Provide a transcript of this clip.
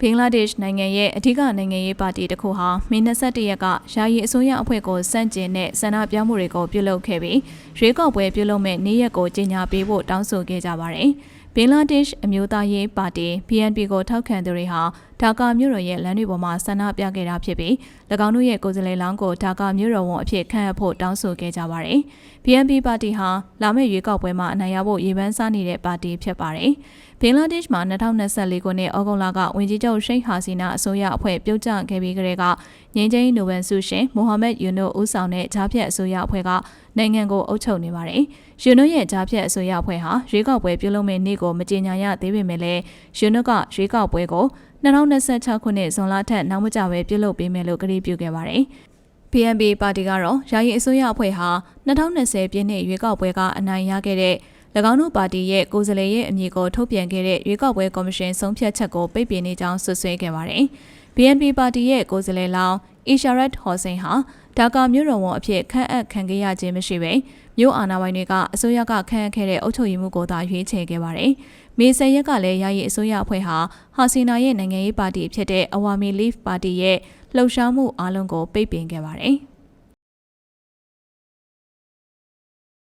ဘင်္ဂလားဒေ့ရှ်နိုင်ငံရဲ့အဓိကနိုင်ငံရေးပါတီတစ်ခုဟာမေ21ရက်ကယာယီအစိုးရအဖွဲ့ကိုစန့်ကျင်တဲ့ဆန္ဒပြမှုတွေကိုပြုလုပ်ခဲ့ပြီးရွေးကောက်ပွဲပြုလုပ်မဲ့နေ့ရက်ကိုကြေညာပေးဖို့တောင်းဆိုခဲ့ကြပါတယ်။ဘင်္ဂလားဒေ့ရှ်အမျိုးသားရေးပါတီ BNP ကိုထောက်ခံသူတွေဟာဒါကာမြို့တော်ရဲ့လမ်းတွေပေါ်မှာဆန္ဒပြခဲ့တာဖြစ်ပြီး၎င်းတို့ရဲ့ကိုယ်စားလှယ်လောင်းကိုဒါကာမြို့တော်ဝန်အဖြစ်ခန့်အပ်ဖို့တောင်းဆိုခဲ့ကြပါတယ်။ BNP ပါတီဟာလာမယ့်ရွေးကောက်ပွဲမှာအနိုင်ရဖို့ရေပန်းစားနေတဲ့ပါတီဖြစ်ပါတယ်။ဘင်္ဂလားဒေ့ရှ်မှာ2024ခုနှစ်ဩဂုတ်လကဝန်ကြီးချုပ်ရှိတ်ဟာစီနာအစိုးရအဖွဲ့ပြုတ်ကျခဲ့ပြီးကတည်းကငြိမ်းချမ်းရေးနိုဘယ်ဆုရှင်မိုဟာမက်ယူနိုဦးဆောင်တဲ့ဂျားဖြတ်အစိုးရအဖွဲ့ကနိုင်ငံကိုအုပ်ချုပ်နေပါတယ်။ယူနိုရဲ့ဂျားဖြတ်အစိုးရအဖွဲ့ဟာရွေးကောက်ပွဲပြုလုပ်မယ့်နေ့ကိုမကြေညာရသေးပေမဲ့လည်းယူနိုကရွေးကောက်ပွဲကို2026ခုနှစ်ဇွန်လထက်နောက်မကျပဲပြုလုပ်ပေးမယ်လို့ကတိပြုခဲ့ပါတယ်။ PNB ပါတီကတော့ယာယီအစိုးရအဖွဲ့ဟာ2020ပြည့်နှစ်ရွေးကောက်ပွဲကအနိုင်ရခဲ့တဲ့၎င်းတို့ပါတီရဲ့ကိုယ်စားလှယ်ရဲ့အမည်ကိုထုတ်ပြန်ခဲ့တဲ့ရွေးကောက်ပွဲကော်မရှင်ဆုံးဖြတ်ချက်ကိုပိတ်ပင်နေကြောင်းဆွဆွဲခဲ့ပါတယ်။ BNP ပါတီရဲ့ကိုယ်စားလှယ်လောင်းအီရှာရတ်ဟော်စိန်ဟာ ဒါကာမြို့တော်ဝန်အဖြစ်ခန့်အပ်ခံခဲ့ရခြင်းမရှိပဲမြို့အာဏာပိုင်တွေကအစိုးရကခန့်အပ်ခဲ့တဲ့အုပ်ချုပ်ရေးမှုကိုသာရွေးချယ်ခဲ့ပါတယ်။မေဆယ်ရက်ကလည်းယာယီအစိုးရအဖွဲ့ဟာဟာစီနာရဲ့နိုင်ငံရေးပါတီဖြစ်တဲ့အဝါမီလီဖ်ပါတီရဲ့လှုပ်ရှားမှုအလုံးကိုပိတ်ပင်ခဲ့ပါတယ်။